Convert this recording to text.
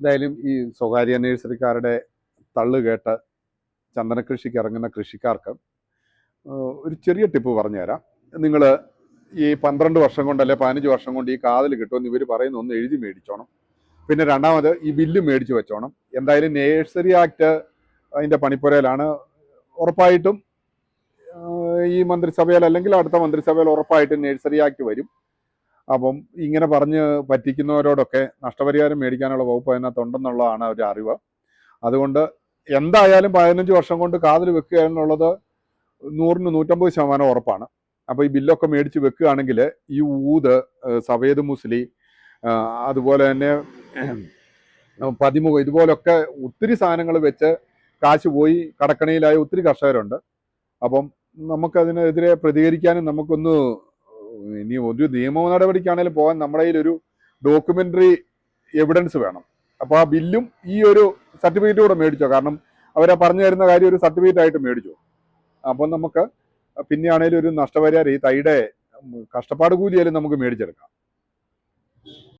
എന്തായാലും ഈ സ്വകാര്യ നഴ്സറിക്കാരുടെ തള്ളു കേട്ട് ചന്ദന കൃഷിക്ക് ഇറങ്ങുന്ന കൃഷിക്കാർക്ക് ഒരു ചെറിയ ടിപ്പ് പറഞ്ഞുതരാം. നിങ്ങൾ ഈ പന്ത്രണ്ട് വർഷം കൊണ്ട് അല്ലെ പതിനഞ്ച് വർഷം കൊണ്ട് ഈ കാതൽ കിട്ടുമെന്ന് ഇവർ പറയുന്ന ഒന്ന് എഴുതി മേടിച്ചോണം. പിന്നെ രണ്ടാമത് ഈ ബില്ല് മേടിച്ച് വെച്ചോണം. എന്തായാലും നേഴ്സറി ആക്ട് അതിന്റെ പണിപ്പുരയിലാണ്. ഉറപ്പായിട്ടും ഈ മന്ത്രിസഭയിൽ അല്ലെങ്കിൽ അടുത്ത മന്ത്രിസഭയിൽ ഉറപ്പായിട്ടും നേഴ്സറി ആക്ട് വരും. അപ്പം ഇങ്ങനെ പറഞ്ഞ് പറ്റിക്കുന്നവരോടൊക്കെ നഷ്ടപരിഹാരം മേടിക്കാനുള്ള വകുപ്പ് അതിനകത്തുണ്ടെന്നുള്ളതാണ് ഒരു അറിവ്. അതുകൊണ്ട് എന്തായാലും പതിനഞ്ച് വർഷം കൊണ്ട് കാതിൽ വെക്കുക എന്നുള്ളത് നൂറിന് നൂറ്റമ്പത് ശതമാനം ഉറപ്പാണ്. അപ്പോൾ ഈ ബില്ലൊക്കെ മേടിച്ച് വെക്കുകയാണെങ്കിൽ ഈ ഊത് സവേദ് മുസ്ലി അതുപോലെ തന്നെ പതിമുഖം ഇതുപോലൊക്കെ ഒത്തിരി സാധനങ്ങൾ വെച്ച് കാശ് പോയി കടക്കണിയിലായ ഒത്തിരി കർഷകരുണ്ട്. അപ്പം നമുക്കതിനെതിരെ പ്രതികരിക്കാനും നമുക്കൊന്ന് ഇനി ഒരു നിയമ നടപടിക്കാണെങ്കിലും പോകാൻ നമ്മുടെ കയ്യിൽ ഒരു ഡോക്യുമെന്ററി എവിഡൻസ് വേണം. അപ്പോൾ ആ ബില്ലും ഈ ഒരു സർട്ടിഫിക്കറ്റ് കൂടെ മേടിച്ചോ. കാരണം അവരാ പറഞ്ഞു തരുന്ന കാര്യം ഒരു സർട്ടിഫിക്കറ്റ് ആയിട്ട് മേടിച്ചോ. അപ്പം നമുക്ക് പിന്നെയാണെങ്കിലും ഒരു നഷ്ടപരിഹാരം ഈ തൈയുടെ കഷ്ടപ്പാട് കൂലിയായാലും നമുക്ക് മേടിച്ചെടുക്കാം.